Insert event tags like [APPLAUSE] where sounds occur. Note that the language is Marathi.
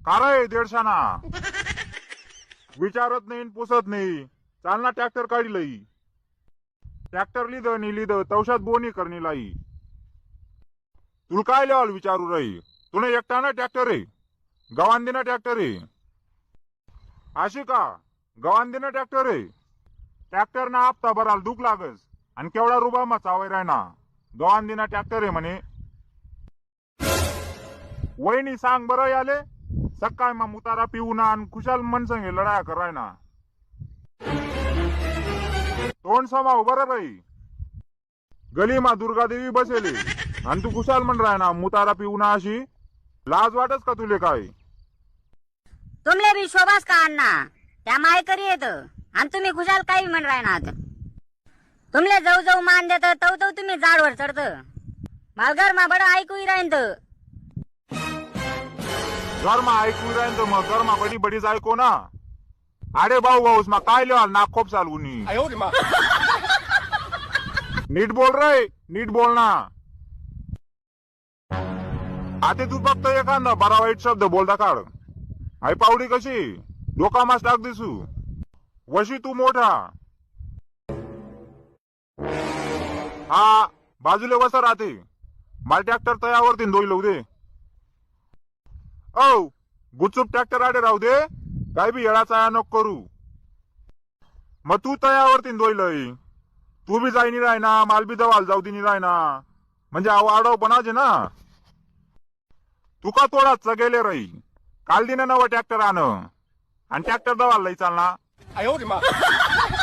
कार देडशाना. विचारत नाही पुसत नाही चालना ट्रॅक्टर काढी लई ट्रॅक्टर लिद नि लिद तवशात बोनी करणी लाई. तुला काय लेवाल विचारू रही? तुला एकटा ना ट्रॅक्टर आहे गवांदीना ट्रॅक्टर आहे अशी का गवांदीना ट्रॅक्टर आहे ट्रॅक्टर ना हप्ता बराल दुख लागस आणि केवढा रुबा मा चावाय रायना. गवांदीना ट्रॅक्टर आहे म्हणे. वहिनी सांग बरं याले. सकाळ मा मुतारा पिऊ ना आणि खुशाल मन संगे लढाया कराय ना. तोंड समाव बरं बाई. गली मा दुर्गा देवी बसेली. आणि तू खुशाल म्हण राय ना मुतारा पिऊ ना अशी. लाज वाटच का तुले काय? तुमले बी शोभास का अण्णा? त्या मायकरी येत. आणि तुम्ही खुशाल काही म्हण राहणार तुमले जाऊ जाऊ मान देत तव तव तुम्ही झाडवर चढत. मालघर मा बड ऐकू राहीन गर्मा ऐकू राहीन तर मग धर्मा बडी बडी जायको ना अरे भाऊ भाऊ मा काय लिहाल? नाकोप चालू नीट बोल रे नीट बोल ना. आता तू फक्त एखादा बरा वाईट शब्द बोलता काढ. आई पावडी कशी? डोका मास टाक दिसू. वशी तू मोठा. हा बाजूला वसा राहते. मला ट्रॅक्टर तयावरती दोई लोक दे. औ गुचूप ट्रॅक्टर आडे राहू दे. काय बी येळाचा नको करू. मग तू तयावरतीन दोयलय. तू बी जाई राय ना माल बी जवाल जाऊ दे राय ना म्हणजे आडव बनाजे ना? तुका तोडा चगेले रई काल दिन नव ट्रॅक्टर आण आणि ट्रॅक्टर दवाल लय चालना. [LAUGHS]